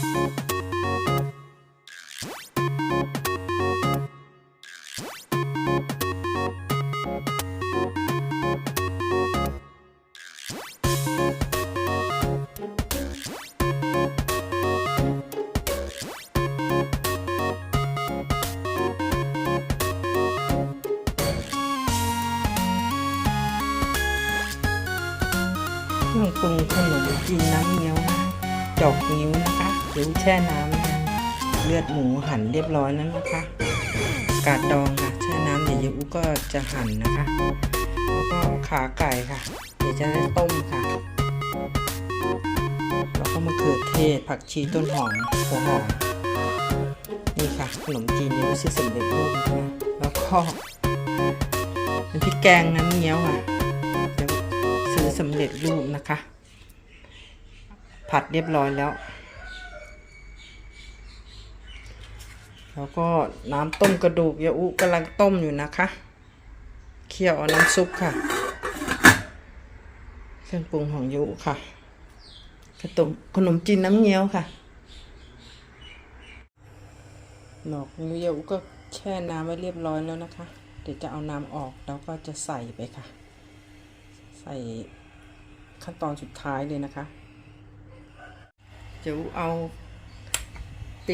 เครื่องปรุงขนมจีนน้ำเงี้ยวนะดอกนิ้วนะคะ เดี๋ยวแช่น้ำนะคะเลือดหมูหั่นเรียบร้อยแล้วนะคะ กาดดองค่ะแช่น้ำเดี๋ยวเยอุก็จะหั่นนะคะ แล้วก็ขาไก่ค่ะ เดี๋ยวจะต้มค่ะ แล้วก็มะเขือเทศผักชีต้นหอมหัวหอมนี่ค่ะขนมจีนเยอุซื้อสำเร็จรูปนะคะแล้วก็เป็นพริกแกงน้ำเงี้ยวค่ะซื้อสำเร็จรูปนะคะ ผัดเรียบร้อยแล้ว แล้วก็น้ำต้มกระดูกยาอุกำลังต้มอยู่นะคะ เคี่ยวเอาน้ำซุปค่ะ เครื่องปรุงของยาอุค่ะ ขนมขนมจีนน้ำเงี้ยวค่ะหนอกนิ้วยาอุก็แช่น้ำไว้เรียบร้อยแล้วนะคะ เดี๋ยวจะเอาน้ำออกแล้วก็จะใส่ไปค่ะ ใส่ขั้นตอนสุดท้ายเลยนะคะเดี๋ยวเอา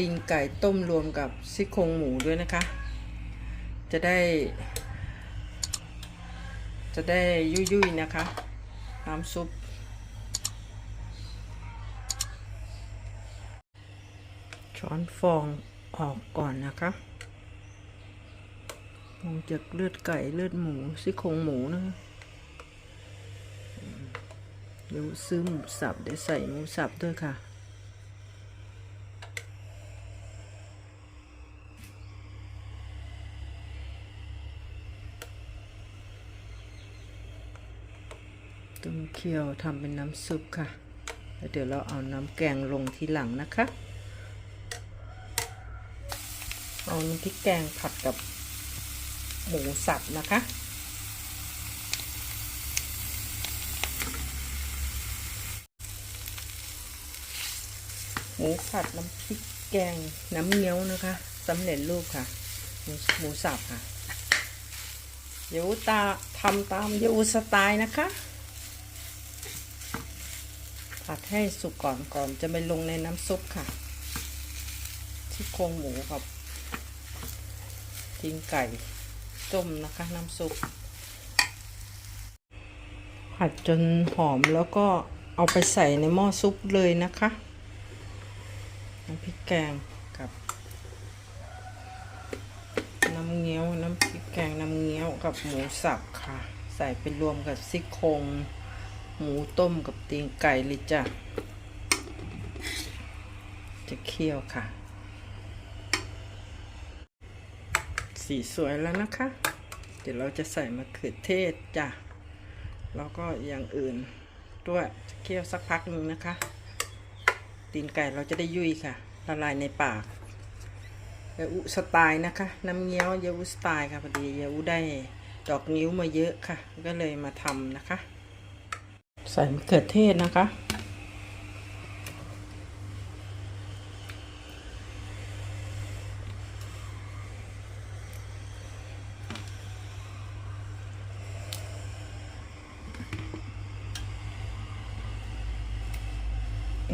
ตีนไก่ต้มรวมกับซี่โครงหมูด้วยนะคะ จะได้ จะได้ยุ่ยๆนะคะ น้ำซุป ช้อนฟองออกก่อนนะคะฟองจากเลือดไก่เลือดหมูซี่โครงหมูนะคะเดี๋ยวซื้อหมูสับเดี๋ยวใส่หมูสับด้วยค่ะ ต้มเคี่ยวทำเป็นน้ำซุปค่ะ แล้วเดี๋ยวเราเอาน้ำแกงลงทีหลังนะคะ เอาน้ำพริกแกงผัดกับหมูสับนะคะหมูผัดน้ำพริกแกงน้ำเงี้ยวนะคะสำเร็จรูปค่ะ หมูหมูสับค่ะเดี๋ยวตาทำตามยูสไตล์นะคะ ผัดให้สุกก่อนก่อนจะไปลงในน้ำซุปค่ะที่โครงหมูกับทิ้งไก่ต้มนะคะน้ำซุป ผัดจนหอมแล้วก็เอาไปใส่ในหม้อซุปเลยนะคะน้ำพริกแกงกับน้ำเงี้ยวน้ำพริกแกงน้ำเงี้ยวกับหมูสับค่ะ ใส่ไปรวมกับซี่โครง หมูต้มกับตีนไก่เลยจ้ะ จะเคี่ยวค่ะ สีสวยแล้วนะคะ เดี๋ยวเราจะใส่มะเขือเทศจ้ะ แล้วก็อย่างอื่นด้วยจะเคี่ยวสักพักหนึ่งนะคะ ตีนไก่เราจะได้ยุ่ยค่ะ ละลายในปากยาอุสไตล์นะคะ น้ำเงี้ยวยาอุสไตล์ค่ะพอดียาอุได้ดอกนิ้วมาเยอะค่ะ ก็เลยมาทำนะคะ ส่มะเขือเทศนะคะ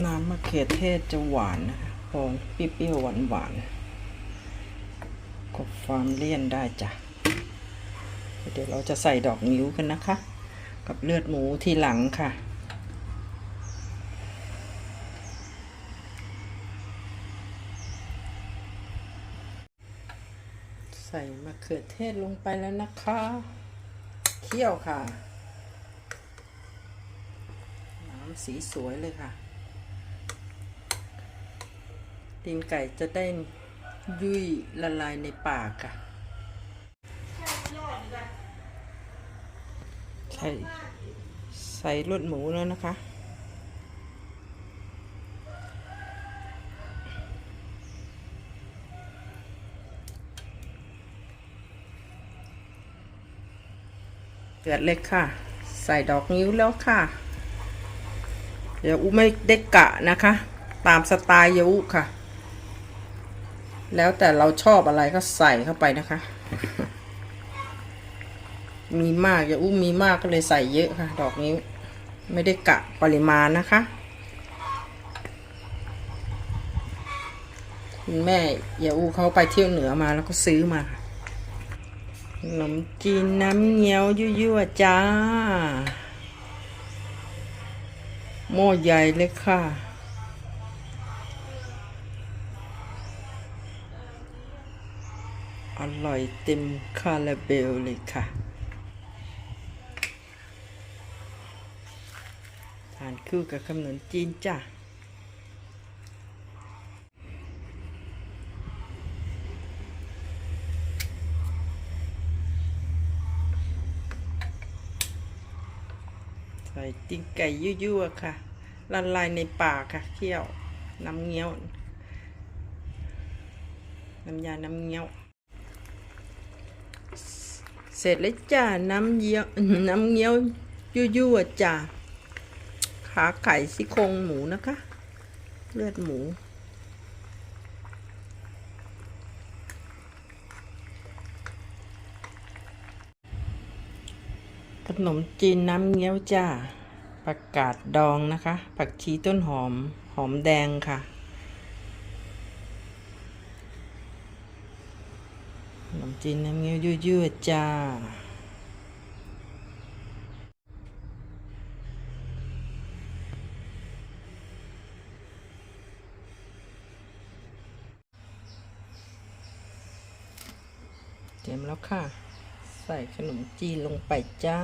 น้ำมะเขือเทศจะหวานนะคะพอเปรี้ยวๆหวานๆกบความเลี่ยนได้จ้ะ เดี๋ยวเราจะใส่ดอกนิ้วกันนะคะ กับเลือดหมูทีหลังค่ะ ใส่มะเขือเทศลงไปแล้วนะคะ เคี่ยวค่ะ น้ำสีสวยเลยค่ะตีนไก่จะได้ยุ่ยละลายในปากค่ะ ใส่ใส่รสหมูแล้วนะคะ เดือดเลยค่ะ ใส่ดอกนิ้วแล้วค่ะ เดี๋ยวอุ้ไม่ได้กะนะคะ ตามสไตล์ยาอุค่ะ แล้วแต่เราชอบอะไรก็ใส่เข้าไปนะคะ มีมากยาอุมีมากก็เลยใส่เยอะค่ะ ดอกนี้ ไม่ได้กะปริมาณนะคะ คุณแม่ยาอูเขาไปเที่ยวเหนือมาแล้วก็ซื้อมาขนมจีนน้ำเงี้ยวยั่วๆจ้า หม้อใหญ่เลยค่ะอร่อยเต็มคาราเบลเลยค่ะ ทาน คู่กับขนมจีนจ้ะใส่ติ้งไก่ยั่วๆค่ะ ละลายในปากค่ะ เคี่ยว น้ำเงี้ยว น้ำยา น้ำเงี้ยว เสร็จแล้วจ้า น้ำเยี่ยวน้ำเงี้ยวยั่วๆจ้า ขาไก่ซี่โครงหมูนะคะ เลือดหมู ขนมจีนน้ำเงี้ยวจ้าผักกาดดองนะคะ ผักชีต้นหอม หอมแดงค่ะ ขนมจีนน้ำเงี้ยวยั่วๆจ้า เต็มแล้วค่ะ ใส่ขนมจีนลงไปจ้า